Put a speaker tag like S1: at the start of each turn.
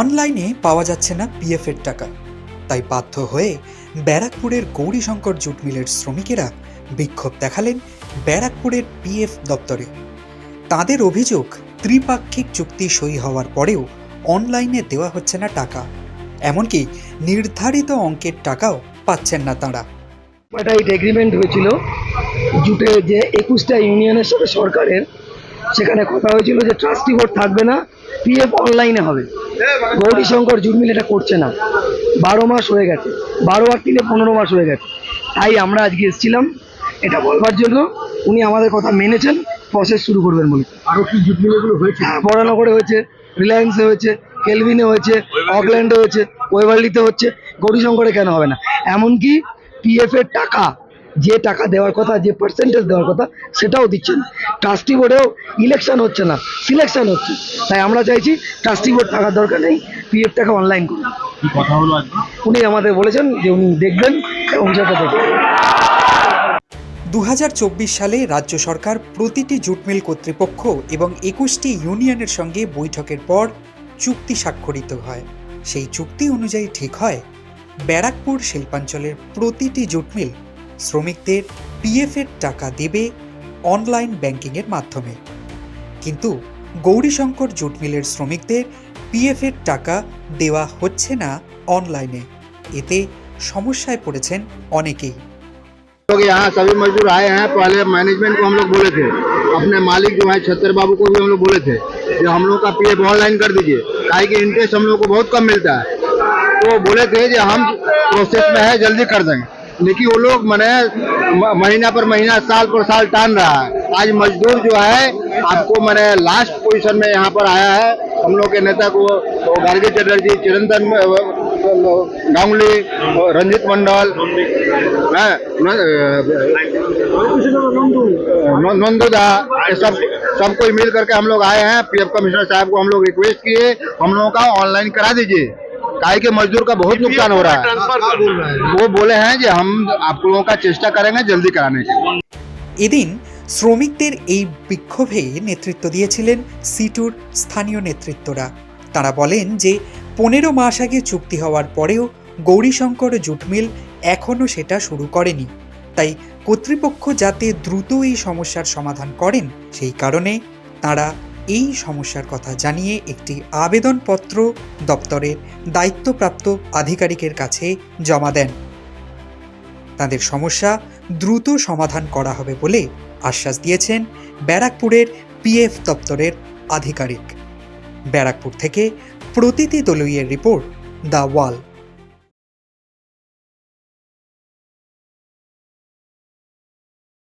S1: অনলাইনে পাওয়া যাচ্ছে না পিএফ এর টাকা। তাই বাধ্য হয়ে ব্যারাকপুরের গৌরীশঙ্কর জুট মিলের শ্রমিকেরা বিক্ষোভ দেখালেন ব্যারাকপুরের পিএফ দপ্তরে। তাদের অভিযোগ, ত্রিপাক্ষিক চুক্তি সই হওয়ার পরেও অনলাইনে দেওয়া হচ্ছে না টাকা। এমনকি নির্ধারিত অঙ্কের টাকাও পাচ্ছেন না তাঁরা।
S2: এইট এগ্রিমেন্ট হয়েছিল, জুটে যে একুশটা ইউনিয়নের সাথে সরকারের সেখানে কথা হয়েছিল যে ট্রাস্টি বোর্ড থাকবে না পিএফ অনলাইনে হবে। গৌরীশঙ্কর জুট মিল এটা করছে না। বারো মাস হয়ে গেছে। বারো আর তিনে পনেরো মাস হয়ে গেছে। তাই আমরা আজকে এসেছিলাম এটা বলবার জন্য। উনি আমাদের কথা মেনেছেন প্রসেস শুরু করবেন বলে।
S3: আরও কি জুট মিলগুলো হয়েছে?
S2: হ্যাঁ বরানগরে হয়েছে রিলায়েন্সে হয়েছে কেলভিনে হয়েছে অকল্যান্ডে হয়েছে ওয়েভারলিতে হচ্ছে। গৌরীশঙ্করে কেন হবে না? এমনকি পিএফ এর টাকা যে টাকা দেওয়ার কথা যে পার্সেন্টেজ দেওয়ার কথা সেটাও দিচ্ছেন। ট্রাস্টি বোর্ডেও ইলেকশন হচ্ছে না সিলেকশন হচ্ছে। তাই আমরা চাইছি ট্রাস্টি বোর্ড থাকার দরকার নেই পিএফ টাকা অনলাইন করুন।
S3: কি কথা হলো আজকে?
S2: উনি আমাদের বলেছেন যে উনি দেখবেন এবং সেটা দেখবেন।
S1: দু সালে রাজ্য সরকার প্রতিটি জুটমিল কর্তৃপক্ষ এবং একুশটি ইউনিয়নের সঙ্গে বৈঠকের পর চুক্তি স্বাক্ষরিত হয়। সেই চুক্তি অনুযায়ী ঠিক হয় ব্যারাকপুর শিল্পাঞ্চলের প্রতিটি জুট মিল শ্রমিকদের পিএফ এর টাকা দেবে অনলাইন ব্যাংকিংয়ের মাধ্যমে কিন্তু গৌরীশঙ্কর জুট মিলের শ্রমিকদের পিএফ এর টাকা দেওয়া হচ্ছে না অনলাইনে এতে সমস্যায় পড়েছেন অনেকেই
S4: लोग यहाँ सभी मजदूर आए हैं पहले मैनेजमेंट को हम लोग बोले थे अपने मालिक जो है छत्तर बाबू को भी हम लोग बोले थे कि हम लोग का पीएफ ऑनलाइन कर दीजिए काहे कि इंटरेस्ट हम लोग को बहुत कम मिलता है तो वो बोले थे कि हम प्रोसेस में है जल्दी कर देंगे लेकिन वो लोग मैंने महीना पर महीना, साल पर साल टान रहा है। आज मजदूर जो है, आपको मैंने लास्ट पोजीशन में यहाँ पर आया है। हम लोग के नेता को वो गार्गी चटर्जी, चिरंतन गांगुली रंजित मंडल नंदुदा, ये सब सब कोई मिल करके हम लोग आए हैं। पीएफ कमिश्नर साहब को हम लोग रिक्वेस्ट किए। हम लोगों का ऑनलाइन करा दीजिए। काहे के मजदूर का बहुत नुकसान हो रहा है वो बोले हैं कि हम आप लोगों का चेष्टा करेंगे जल्दी कराने की
S1: এদিন শ্রমিকদের এই বিক্ষোভে নেতৃত্ব দিয়েছিলেন সিটুর স্থানীয় নেতৃত্বরা তারা বলেন যে পনেরো মাস আগে চুক্তি হওয়ার পরেও গৌরীশঙ্কর জুট মিল এখনও সেটা শুরু করেনি তাই কর্তৃপক্ষ যাতে দ্রুত এই সমস্যার সমাধান করেন সেই কারণে তারা এই সমস্যার কথা জানিয়ে একটি আবেদনপত্র দপ্তরের দায়িত্বপ্রাপ্ত আধিকারিকের কাছে জমা দেন। তাদের সমস্যা দ্রুত সমাধান করা হবে বলে আশ্বাস দিয়েছেন ব্যারাকপুরের পিএফ দপ্তরের আধিকারিক। ব্যারাকপুর থেকে প্রতীতি দলুইয়ের রিপোর্ট দ্য ওয়াল।